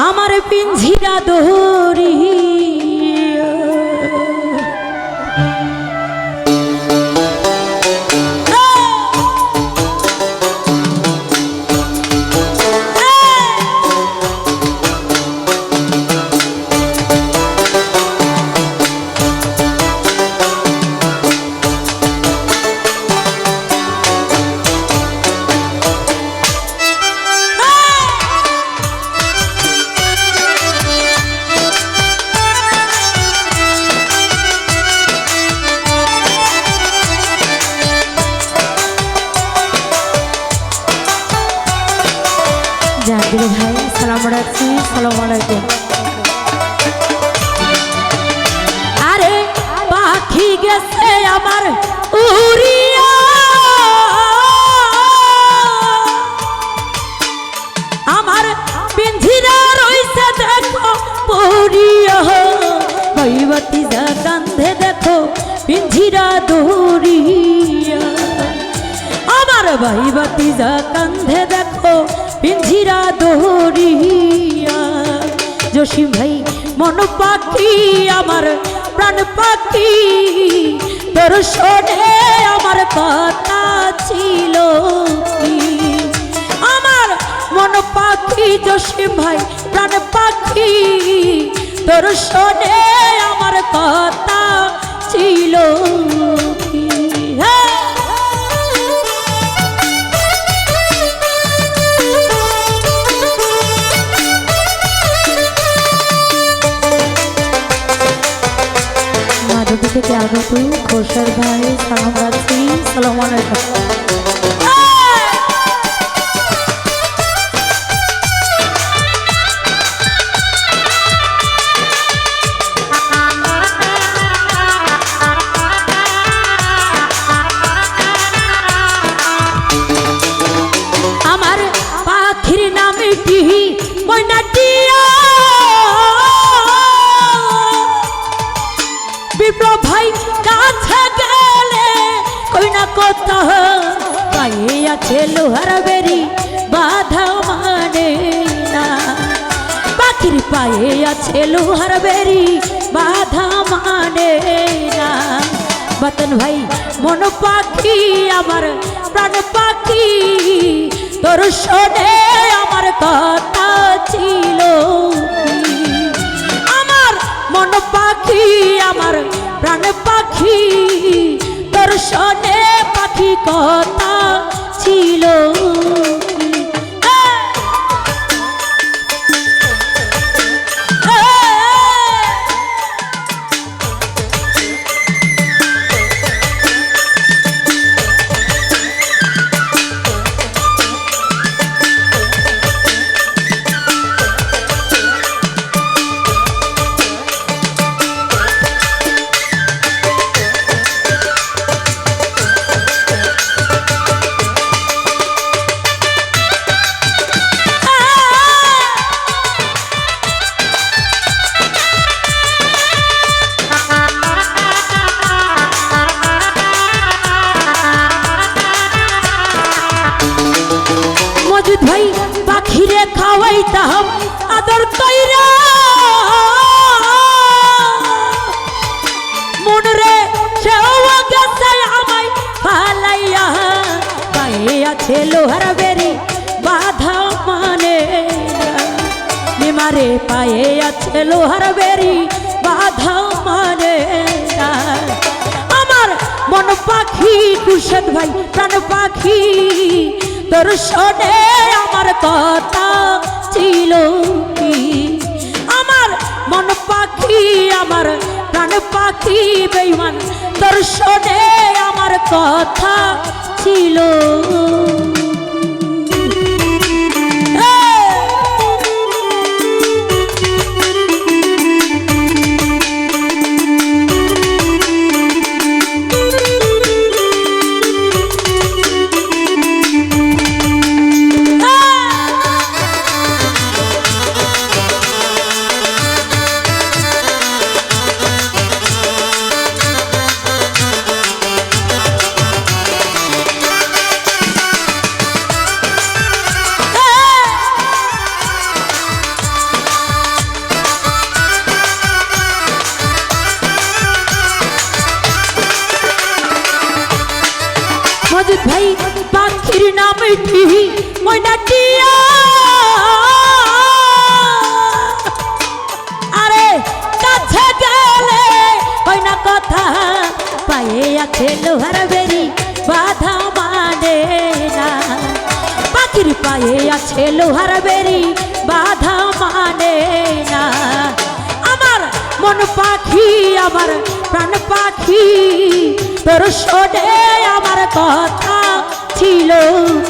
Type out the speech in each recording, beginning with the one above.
আমার পিঞ্জিরা দৌড়িয়া আরে পাখি গেছে আমার উড়িয়া। আমার পিঞ্জিরা রইছে, দেখো পড়িয়া। ভৈবতী যা কান্ধে দেখো, পিঞ্জিরা দৌড়িয়া। আমার ভাইবাতি যা কান্ধে দেখো পিঞ্জিরা দৌড়িয়া জসিম ভাই মন পাখি আমার প্রাণ পাখি তোর শোনে আমার কথা ছিল আমার মন পাখি জসিম ভাই প্রাণ পাখি তোর শোনে আমার কথা ছিল মাধবী থেকে আগত খোরশের ভাই সালাম রাখছি। সালাম কথা পায়ে আছে লোহার বেরি, বাধা মানে না। পাখির পায়ে আছে লোহার বেরি, বাধা মানে না। বতন ভাই, মন পাখি, আমার প্রাণ পাখি। তোর শোনে আমার কথা ছিল। আমার মন পাখি, আমার প্রাণ পাখি। তোর শোনে কথা ছিল আছে লোহার বেরি বাধা মানে। নিমারে পায়ে আছে লোহার বেরি বাধা মানে আমার মন পাখি কুশদ ভাই, প্রাণ পাখি। তোর শোনে আমার কথা ছিল কি? আমার মন পাখি, আমার প্রাণ পাখি, বেইমান। তোর শোনে আমার কথা ছিল মজিদ ভাই, পাখির নাম ময়নাটিয়া আরে, কাছে গেলে কই না কথা পায়ে আছে লোহার বেরি, বাধা মানে না। পাখির পায়ে আছে লোহার বেরি, বাধা মানে না। আমার মন পাখি, আমার প্রাণ পাখি। তোর শোনে, আমার কথা ছিল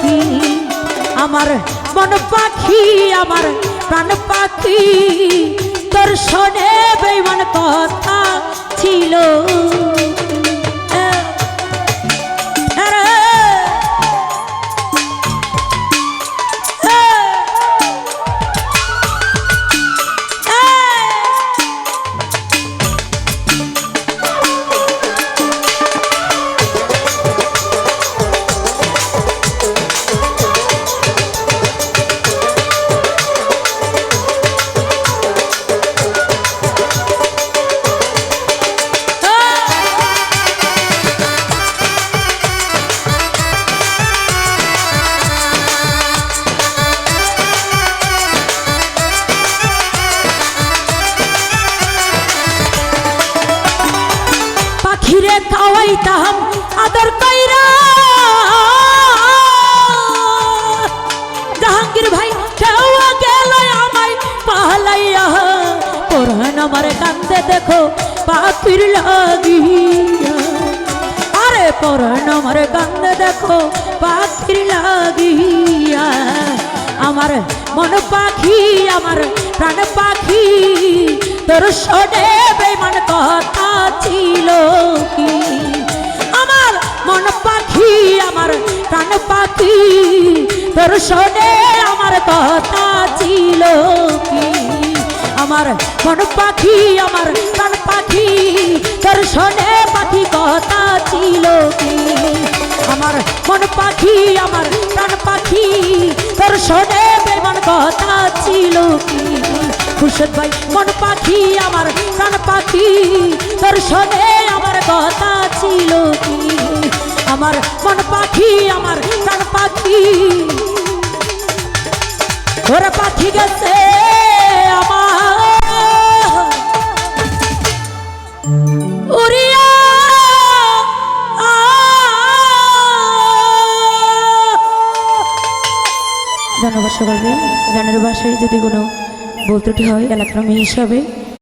কি? আমার মন পাখি, আমার প্রাণ পাখি তোর শোনে বেমন কথা ছিল পাখির লাগিয়া। আরে কোরআন আমার কান্দে দেখো, পাখির লাগিয়া। আমার মন পাখি, আমার প্রাণ পাখি, তোর শোনে বেমান কথা ছিল কি? আমার মন পাখি, আমার প্রাণ পাখি, তোর শোনে আমার কথা ছিল কি? আমার মন পাখি, আমার প্রাণ শোনে পাখি কথা ছিল কি? আমার মন পাখি, আমার প্রাণ পাখি তোর শোনে বেমান কথা ছিল কি? খুশদ ভাই, মন পাখি, আমার প্রাণ পাখি তোর আমার কথা ছিল কি? আমার মন পাখি, আমার প্রাণ পাখি ওরে পাখি গেছে। সকলকে যদি কোনো ভুল ত্রুটি হয় এলাকার মেয়ে হিসাবে